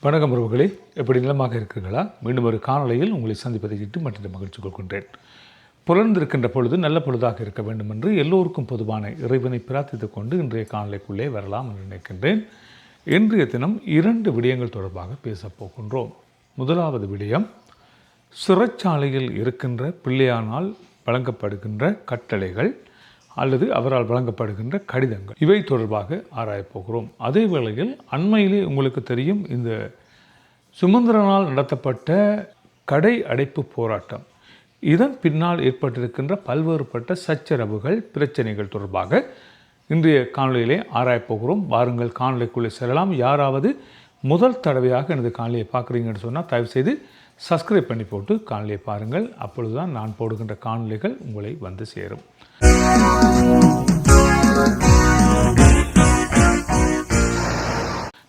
வணக்கம் உறவுகளே. எப்படி நிலமாக இருக்கிறீர்களா? மீண்டும் ஒரு காணொலியில் உங்களை சந்திப்பதை இட்டு மற்ற மகிழ்ச்சி கொள்கின்றேன். புலர்ந்திருக்கின்ற பொழுது நல்ல பொழுதாக இருக்க வேண்டும் என்று எல்லோருக்கும் பொதுவான இறைவனை பிரார்த்தித்துக் கொண்டு இன்றைய காணொலிக்குள்ளே வரலாம் என்று நினைக்கின்றேன். இன்றைய தினம் இரண்டு விடயங்கள் தொடர்பாக பேசப் போகின்றோம். முதலாவது விடயம் சிறைச்சாலையில் இருக்கின்ற பிள்ளையானால் வழங்கப்படுகின்ற கட்டளைகள். அல்லது அவரால் வழங்கப்படுகின்ற கடிதங்கள். இவை தொடர்பாக ஆராயப்போகிறோம் அதே வேளையில் அண்மையிலே உங்களுக்கு தெரியும் இந்த சுமந்திரனால் நடத்தப்பட்ட கடை அடைப்பு போராட்டம். இதன் பின்னால் ஏற்பட்டிருக்கின்ற பல்வேறுபட்ட சச்சரவுகள் பிரச்சனைகள் தொடர்பாக இன்றைய காணொலியிலே ஆராயப்போகிறோம் வாருங்கள் காணொலிக்குள்ளே செல்லலாம். யாராவது முதல் தடவையாக எனது காணொலியை பார்க்குறீங்கன்னு சொன்னால் தயவுசெய்து சப்ஸ்கிரைப் பண்ணி போட்டு காணொலியை பாருங்கள். அப்பொழுதுதான் நான் போடுகின்ற காணொளிகள் உங்களை வந்து சேரும்.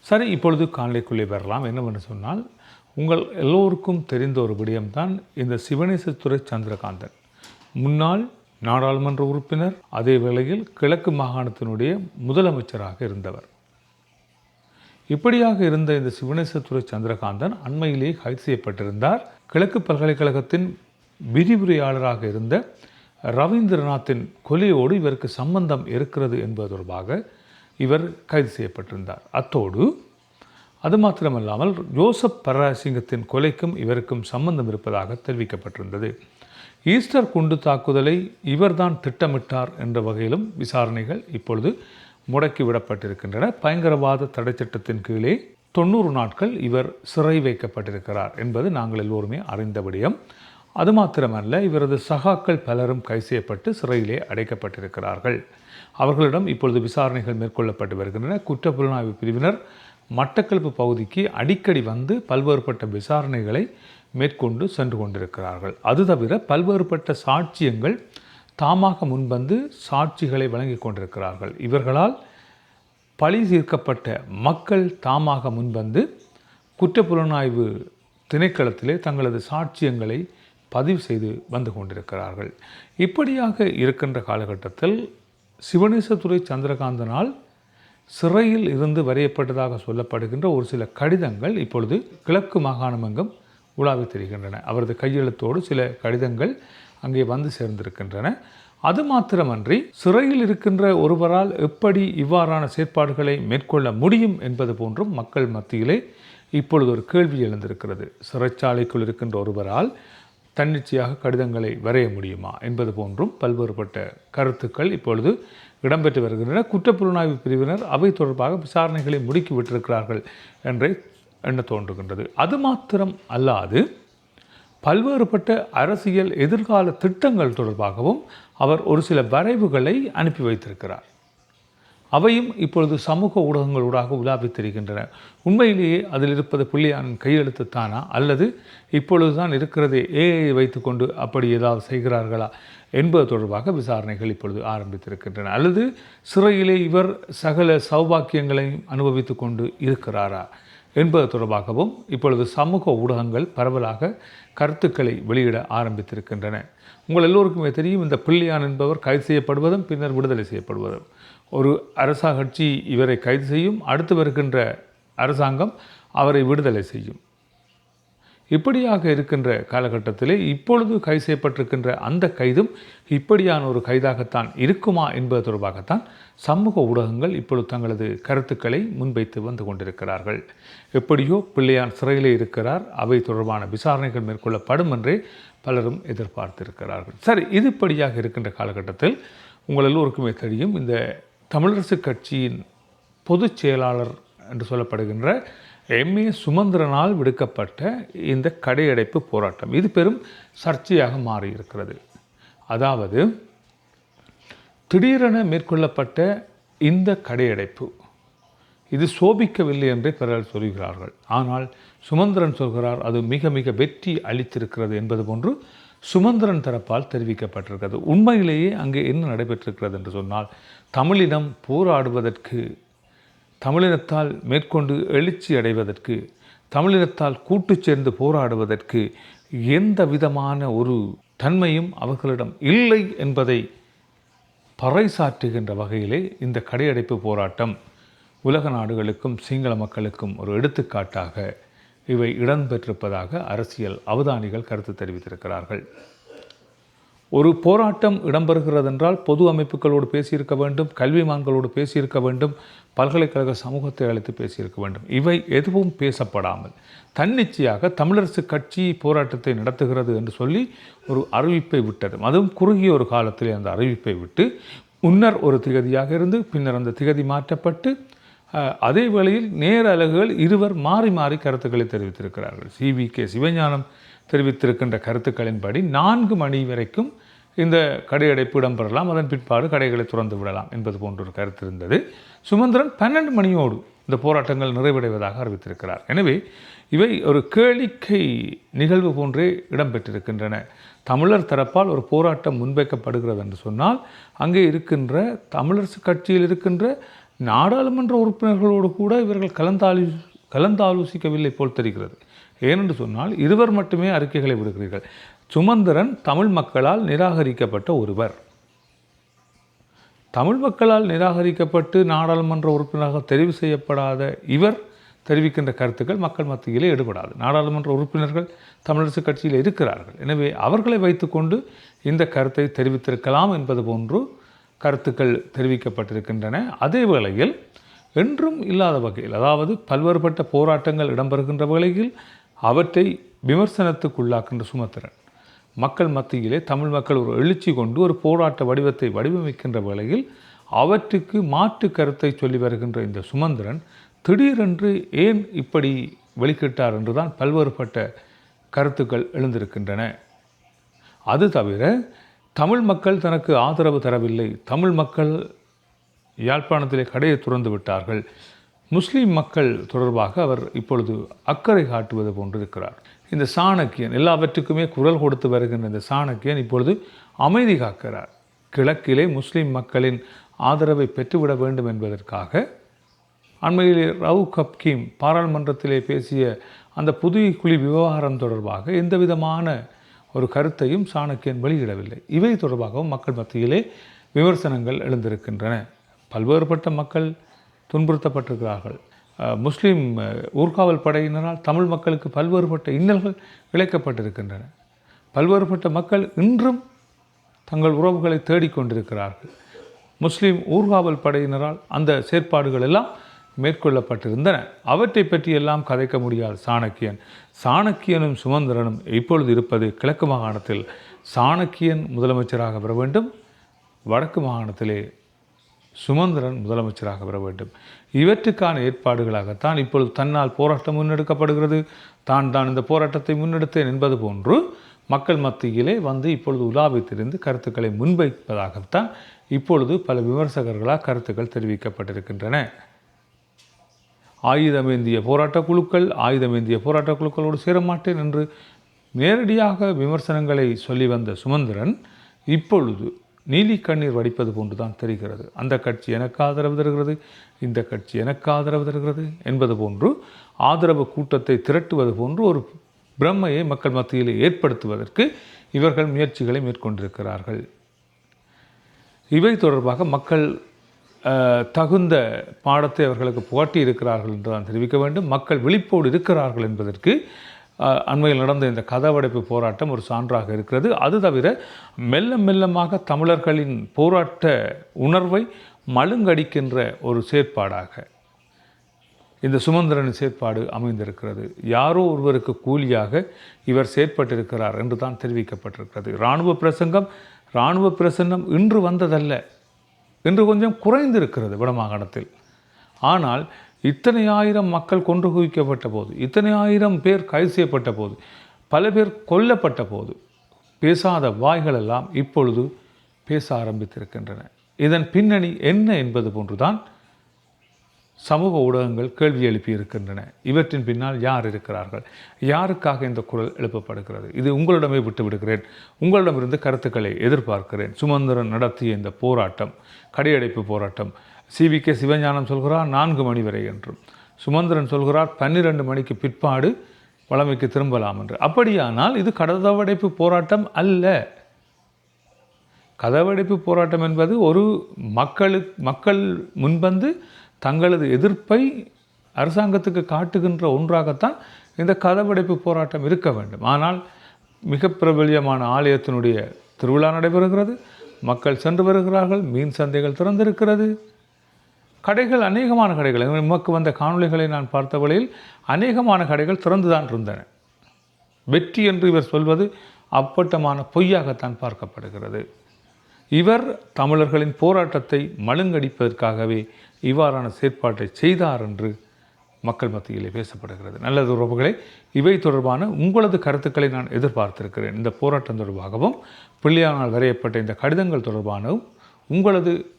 சரி இப்பொழுது காணொலிக்குள்ளே வரலாம். என்னவென்று சொன்னால் உங்கள் எல்லோருக்கும் தெரிந்த ஒரு விடயம்தான் இந்த சிவனேசத்துறை சந்திரகாந்தன். முன்னாள் நாடாளுமன்ற உறுப்பினர் அதே வேளையில் கிழக்கு மாகாணத்தினுடைய முதலமைச்சராக இருந்தவர். இப்படியாக இருந்த இந்த சிவனேசத்துறை சந்திரகாந்தன் அண்மையிலேயே கைது செய்யப்பட்டிருந்தார். கிழக்கு பல்கலைக்கழகத்தின் விரிவுரையாளராக இருந்த ரவீந்திரநாத்தின் கொலையோடு இவருக்கு சம்பந்தம் இருக்கிறது என்பது தொடர்பாக இவர் கைது செய்யப்பட்டிருந்தார். அத்தோடு அது மாத்திரமல்லாமல் ஜோசப் பரராசிங்கத்தின் கொலைக்கும் இவருக்கும் சம்பந்தம் இருப்பதாக தெரிவிக்கப்பட்டிருந்தது. ஈஸ்டர் குண்டு தாக்குதலை இவர்தான் திட்டமிட்டார் என்ற வகையிலும் விசாரணைகள் இப்பொழுது முடக்கிவிடப்பட்டிருக்கின்றன பயங்கரவாத தடை சட்டத்தின் கீழே தொண்ணூறு நாட்கள் இவர் சிறை வைக்கப்பட்டிருக்கிறார் என்பது நாங்கள் எல்லோருமே அறிந்த விடயம். அது மாத்திரமல்ல இவரது சகாக்கள் பலரும் கை செய்யப்பட்டு சிறையிலே அடைக்கப்பட்டிருக்கிறார்கள். அவர்களிடம் இப்பொழுது விசாரணைகள் மேற்கொள்ளப்பட்டு வருகின்றன. குற்றப்புலனாய்வு பிரிவினர் மட்டக்களப்பு பகுதிக்கு அடிக்கடி வந்து பல்வேறுபட்ட விசாரணைகளை மேற்கொண்டு சென்று கொண்டிருக்கிறார்கள். அது தவிர பல்வேறுபட்ட சாட்சியங்கள் தாமாக முன்வந்து சாட்சிகளை வழங்கி கொண்டிருக்கிறார்கள். இவர்களால் பழி தீர்க்கப்பட்ட மக்கள் தாமாக முன்வந்து குற்றப்புலனாய்வு திணைக்களத்திலே தங்களது சாட்சியங்களை பதிவு செய்து வந்து கொண்டிருக்கிறார்கள். இப்படியாக இருக்கின்ற காலகட்டத்தில் சிவனேசத்துறை சந்திரகாந்தனால் சிறையில் இருந்து வரையப்பட்டதாக சொல்லப்படுகின்ற ஒரு சில கடிதங்கள் இப்பொழுது கிழக்கு மாகாணம் எங்கும் உலாவி தெரிகின்றன. அவரது கையெழுத்தோடு சில கடிதங்கள் அங்கே வந்து சேர்ந்திருக்கின்றன. அது மாத்திரமன்றி சிறையில் இருக்கின்ற ஒருவரால் எப்படி இவ்வாறான செயற்பாடுகளை மேற்கொள்ள முடியும் என்பது போன்றும் மக்கள் மத்தியிலே இப்பொழுது ஒரு கேள்வி எழுந்திருக்கிறது. சிறைச்சாலைக்குள் இருக்கின்ற ஒருவரால் தன்னிச்சையாக கடிதங்களை வரைய முடியுமா என்பது போன்றும் பல்வேறுபட்ட கருத்துக்கள் இப்பொழுது இடம்பெற்று வருகின்றன. குற்றப்புலனாய்வு பிரிவினர் அவை தொடர்பாக விசாரணைகளை முடுக்கி விட்டிருக்கிறார்கள் என்றே எண்ண தோன்றுகின்றது. அது மாத்திரம் அல்லாது பல்வேறுபட்ட அரசியல் எதிர்கால திட்டங்கள் தொடர்பாகவும் அவர் ஒரு சில வரைவுகளை அனுப்பி வைத்திருக்கிறார். அவையும் இப்பொழுது சமூக ஊடகங்களூடாக உலாவி உண்மையிலேயே அதில் இருப்பது புள்ளியானின் கையெழுத்துத்தானா? அல்லது இப்பொழுது தான் இருக்கிறதே ஏஐ வைத்துக்கொண்டு அப்படி ஏதாவது செய்கிறார்களா? என்பது தொடர்பாக விசாரணைகள் இப்பொழுது ஆரம்பித்திருக்கின்றன. அல்லது சிறையிலே இவர் சகல சௌபாக்கியங்களையும் அனுபவித்து கொண்டு இருக்கிறாரா? என்பது தொடர்பாகவும் இப்பொழுது சமூக ஊடகங்கள் பரவலாக கருத்துக்களை வெளியிட ஆரம்பித்திருக்கின்றன. உங்கள் எல்லோருக்குமே தெரியும் இந்த பிள்ளையான் என்பவர் கைது செய்யப்படுவதும் பின்னர் விடுதலை செய்யப்படுவதும். ஒரு அரசா கட்சி இவரை கைது செய்யும் அடுத்து வருகின்ற அரசாங்கம் அவரை விடுதலை செய்யும். இப்படியாக இருக்கின்ற காலகட்டத்திலே இப்பொழுது கைது செய்யப்பட்டிருக்கின்ற அந்த கைதும் இப்படியான ஒரு கைதாகத்தான் இருக்குமா என்பது தொடர்பாகத்தான் சமூக ஊடகங்கள் இப்பொழுது தங்களது கருத்துக்களை முன்வைத்து வந்து கொண்டிருக்கிறார்கள். எப்படியோ பிள்ளையான் சிறையிலே இருக்கிறார் அவை தொடர்பான விசாரணைகள் மேற்கொள்ளப்படும் என்றே பலரும் எதிர்பார்த்திருக்கிறார்கள். சரி இது இப்படியாக இருக்கின்ற காலகட்டத்தில் உங்கள் எல்லோருக்குமே தெரியும் இந்த தமிழரசு கட்சியின் பொதுச் செயலாளர் என்று சொல்லப்படுகின்ற எம்ஏ சுமந்திரனால் விடுக்கப்பட்ட இந்த கடையடைப்பு போராட்டம். இது பெரும் சர்ச்சையாக மாறியிருக்கிறது. அதாவது திடீரென மேற்கொள்ளப்பட்ட இந்த கடையடைப்பு இது சோபிக்கவில்லை என்றே பிறர் சொல்கிறார்கள். ஆனால் சுமந்திரன் சொல்கிறார் அது மிக மிக வெற்றி அளித்திருக்கிறது என்பது போன்று சுமந்திரன் தரப்பால் தெரிவிக்கப்பட்டிருக்கிறது. உண்மையிலேயே அங்கே என்ன நடைபெற்றிருக்கிறது என்று சொன்னால் தமிழினம் போராடுவதற்கு தமிழினத்தால் மேற்கொண்டு எழுச்சி அடைவதற்கு தமிழினத்தால் கூட்டு சேர்ந்து போராடுவதற்கு எந்த விதமான ஒரு தன்மையும் அவர்களிடம் இல்லை என்பதை பறைசாற்றுகின்ற வகையிலே இந்த கடையடைப்பு போராட்டம் உலக நாடுகளுக்கும் சிங்கள மக்களுக்கும் ஒரு எடுத்துக்காட்டாக இவை இடம்பெற்றிருப்பதாக அரசியல் அவதானிகள் கருத்து தெரிவித்திருக்கிறார்கள். ஒரு போராட்டம் இடம்பெறுகிறது என்றால் பொது அமைப்புகளோடு பேசியிருக்க வேண்டும் கல்விமான்களோடு பேசியிருக்க வேண்டும் பல்கலைக்கழக சமூகத்தை அழைத்து பேசியிருக்க வேண்டும். இவை எதுவும் பேசப்படாமல் தன்னிச்சையாக தமிழரசு கட்சி போராட்டத்தை நடத்துகிறது என்று சொல்லி ஒரு அறிவிப்பை விட்டது. அதுவும் குறுகிய ஒரு காலத்திலே அந்த அறிவிப்பை விட்டு முன்னர் ஒரு திகதியாக இருந்து பின்னர் அந்த திகதி மாற்றப்பட்டு அதே வேளையில் நேர அலகுகள் இருவர் மாறி மாறி கருத்துக்களை தெரிவித்திருக்கிறார்கள். சிவி கே சிவஞானம் தெரிவித்திருக்கின்ற கருத்துக்களின்படி நான்கு மணி வரைக்கும் இந்த கடையடைப்பு இடம்பெறலாம். அதன் பிற்பாடு கடைகளை துறந்து விடலாம் என்பது போன்ற ஒரு கருத்து இருந்தது. சுமந்திரன் பன்னெண்டு மணியோடு இந்த போராட்டங்கள் நிறைவடைவதாக அறிவித்திருக்கிறார். எனவே இவை ஒரு கேளிக்கை நிகழ்வு போன்றே இடம்பெற்றிருக்கின்றன. தமிழர் தரப்பால் ஒரு போராட்டம் முன்வைக்கப்படுகிறது என்று சொன்னால் அங்கே இருக்கின்ற தமிழரசு கட்சியில் இருக்கின்ற நாடாளுமன்ற உறுப்பினர்களோடு கூட இவர்கள் கலந்தாலோ கலந்தாலோசிக்கவில்லை போல் தெரிகிறது. ஏனென்று சொன்னால் இருவர் மட்டுமே அறிக்கைகளை விடுகிறீர்கள். சுமந்திரன் தமிழ் மக்களால் நிராகரிக்கப்பட்ட ஒருவர். தமிழ் மக்களால் நிராகரிக்கப்பட்டு நாடாளுமன்ற உறுப்பினராக தெரிவு செய்யப்படாத இவர் தெரிவிக்கின்ற கருத்துக்கள் மக்கள் மத்தியிலே எடுபடாது. நாடாளுமன்ற உறுப்பினர்கள் தமிழரசு கட்சியில் இருக்கிறார்கள். எனவே அவர்களை வைத்துக்கொண்டு இந்த கருத்தை தெரிவித்திருக்கலாம் என்பது போன்று கருத்துக்கள் தெரிவிக்கப்பட்டிருக்கின்றன. அதே வேளையில் என்றும் இல்லாத வகையில் அதாவது பல்வேறுபட்ட போராட்டங்கள் இடம்பெறுகின்ற வேளையில் அவற்றை விமர்சனத்துக்குள்ளாக்கின்ற சுமத்திரன் மக்கள் மத்தியிலே தமிழ் மக்கள் ஒரு எழுச்சி கொண்டு ஒரு போராட்ட வடிவத்தை வடிவமைக்கின்ற வேளையில் அவற்றுக்கு மாற்று கருத்தை சொல்லி வருகின்ற இந்த சுமந்திரன் திடீரென்று ஏன் இப்படி வெளிக்கிட்டார் என்றுதான் பல்வேறுபட்ட கருத்துக்கள் எழுந்திருக்கின்றன. அது தவிர தமிழ் மக்கள் தனக்கு ஆதரவு தரவில்லை. தமிழ் மக்கள் யாழ்ப்பாணத்திலே கடையை துறந்து விட்டார்கள். முஸ்லீம் மக்கள் தொடர்பாக அவர் இப்பொழுது அக்கறை காட்டுவது போன்றிருக்கிறார். இந்த சாணக்கியன் எல்லாவற்றுக்குமே குரல் கொடுத்து வருகின்ற இந்த சாணக்கியன் இப்பொழுது அமைதி காக்கிறார். கிழக்கிலே முஸ்லீம் மக்களின் ஆதரவை பெற்றுவிட வேண்டும் என்பதற்காக அண்மையிலே ரவு கப்கீம் பாராளுமன்றத்திலே பேசிய அந்த புதிய குழி விவகாரம் தொடர்பாக எந்த விதமான ஒரு கருத்தையும் சாணக்கியன் வெளியிடவில்லை. இவை தொடர்பாகவும் மக்கள் மத்தியிலே விமர்சனங்கள் எழுந்திருக்கின்றன. பல்வேறுபட்ட மக்கள் துன்புறுத்தப்பட்டிருக்கிறார்கள். முஸ்லீம் ஊர்காவல் படையினரால் தமிழ் மக்களுக்கு பல்வேறுபட்ட இன்னல்கள் இழைக்கப்பட்டிருக்கின்றன பல்வேறுபட்ட மக்கள் இன்றும் தங்கள் உறவுகளை தேடிக்கொண்டிருக்கிறார்கள். முஸ்லீம் ஊர்காவல் படையினரால் அந்த செயற்பாடுகள் எல்லாம் மேற்கொள்ளப்பட்டிருந்தன. அவற்றை பற்றியெல்லாம் கதைக்க முடியாத சாணக்கியன். சாணக்கியனும் சுமந்திரனும் இப்பொழுது இருப்பது கிழக்கு மாகாணத்தில். சாணக்கியன் முதலமைச்சராக வர வேண்டும். வடக்கு மாகாணத்திலே சுமந்திரன் முதலமைச்சராக வர வேண்டும். இவற்றுக்கான ஏற்பாடுகளாகத்தான் இப்பொழுது தன்னால் போராட்டம் முன்னெடுக்கப்படுகிறது. தான் தான் இந்த போராட்டத்தை முன்னெடுத்தேன் என்பது போன்று மக்கள் மத்தியிலே வந்து இப்பொழுது உலாவை தெரிந்து கருத்துக்களை முன்வைப்பதாகத்தான் இப்பொழுது பல விமர்சகர்களால் கருத்துக்கள் தெரிவிக்கப்பட்டிருக்கின்றன. ஆயுதமேந்திய போராட்டக் குழுக்கள் ஆயுதமேந்திய போராட்டக் குழுக்களோடு சேரமாட்டேன் என்று நேரடியாக விமர்சனங்களை சொல்லி வந்த சுமந்திரன் இப்பொழுது நீலி கண்ணீர் வடிப்பது போன்றுதான் தெரிகிறது. அந்த கட்சி எனக்கு ஆதரவு தருகிறது இந்த கட்சி எனக்கு ஆதரவு தருகிறது என்பது போன்று ஆதரவு கூட்டத்தை திரட்டுவது போன்று ஒரு பிரம்மையை மக்கள் மத்தியில் ஏற்படுத்துவதற்கு இவர்கள் முயற்சிகளை மேற்கொண்டிருக்கிறார்கள். இவை தொடர்பாக மக்கள் தகுந்த பாடத்தை அவர்களுக்கு புகட்டி இருக்கிறார்கள் என்று தான் தெரிவிக்க வேண்டும். மக்கள் விழிப்போடு இருக்கிறார்கள் என்பதற்கு அண்மையில் நடந்த இந்த கதவடைப்பு போராட்டம் ஒரு சான்றாக இருக்கிறது. அது தவிர மெல்ல மெல்லமாக தமிழர்களின் போராட்ட உணர்வை மழுங்கடிக்கின்ற ஒரு செயற்பாடாக இந்த சுமந்திரன் செயற்பாடு அமைந்திருக்கிறது. யாரோ ஒருவருக்கு கூலியாக இவர் செயற்பட்டிருக்கிறார் என்று தான் தெரிவிக்கப்பட்டிருக்கிறது. இராணுவ பிரசங்கம் இராணுவ பிரசன்னம் இன்று வந்ததல்ல. இன்று கொஞ்சம் குறைந்திருக்கிறது வடமாகாணத்தில். ஆனால் இத்தனை ஆயிரம் மக்கள் கொன்று குவிக்கப்பட்ட போது இத்தனை ஆயிரம் பேர் கைது செய்யப்பட்ட போது பல பேர் கொல்லப்பட்ட போது பேசாத வாய்களெல்லாம் இப்பொழுது பேச ஆரம்பித்திருக்கின்றன. இதன் பின்னணி என்ன என்பது போன்றுதான் சமூக ஊடகங்கள் கேள்வி எழுப்பியிருக்கின்றன இவற்றின் பின்னால் யார் இருக்கிறார்கள்? யாருக்காக இந்த குரல் எழுப்பப்படுகிறது? இது உங்களிடமே விட்டு விடுகிறேன் உங்களிடமிருந்து கருத்துக்களை எதிர்பார்க்கிறேன். சுமந்திரன் நடத்திய இந்த போராட்டம் கடையடைப்பு போராட்டம் சிவி கே சிவஞானம் சொல்கிறார் நான்கு மணி வரை என்றும். சுமந்திரன் சொல்கிறார் பன்னிரண்டு மணிக்கு பிற்பாடு வளமைக்கு திரும்பலாம் என்று. அப்படியானால் இது கடதவடைப்பு போராட்டம் அல்ல. கதவடைப்பு போராட்டம் என்பது ஒரு மக்களுக்கு மக்கள் முன்வந்து தங்களது எதிர்ப்பை அரசாங்கத்துக்கு காட்டுகின்ற ஒன்றாகத்தான் இந்த கதவடைப்பு போராட்டம் இருக்க வேண்டும். ஆனால் மிக பிரபல்யமான ஆலயத்தினுடைய திருவிழா நடைபெறுகிறது. மக்கள் சென்று வருகிறார்கள். மீன் சந்தைகள் திறந்திருக்கிறது. கடைகள் அநேகமான கடைகள். நமக்கு வந்த காணொளிகளை நான் பார்த்த வழியில் அநேகமான கடைகள் திறந்துதான் இருந்தன. வெற்றி என்று இவர் சொல்வது அப்பட்டமான பொய்யாகத்தான் பார்க்கப்படுகிறது. இவர் தமிழர்களின் போராட்டத்தை மழுங்கடிப்பதற்காகவே இவ்வாறான செயற்பாட்டை செய்தார் என்று மக்கள் மத்தியிலே பேசப்படுகிறது. நல்லது உறவுகளே இவை தொடர்பான உங்களது கருத்துக்களை நான் எதிர்பார்த்திருக்கிறேன். இந்த போராட்டம் தொடர்பாகவும் பிள்ளையானால் வரையப்பட்ட இந்த கடிதங்கள் தொடர்பானவும் உங்களது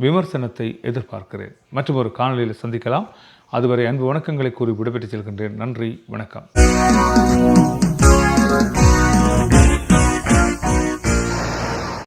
விமர்சனத்தை எதிர்பார்க்கிறேன். மற்றும் ஒரு காணொலியில் சந்திக்கலாம். அதுவரை அன்பு வணக்கங்களை கூறி விடைபெற்று செல்கின்றேன். நன்றி வணக்கம்.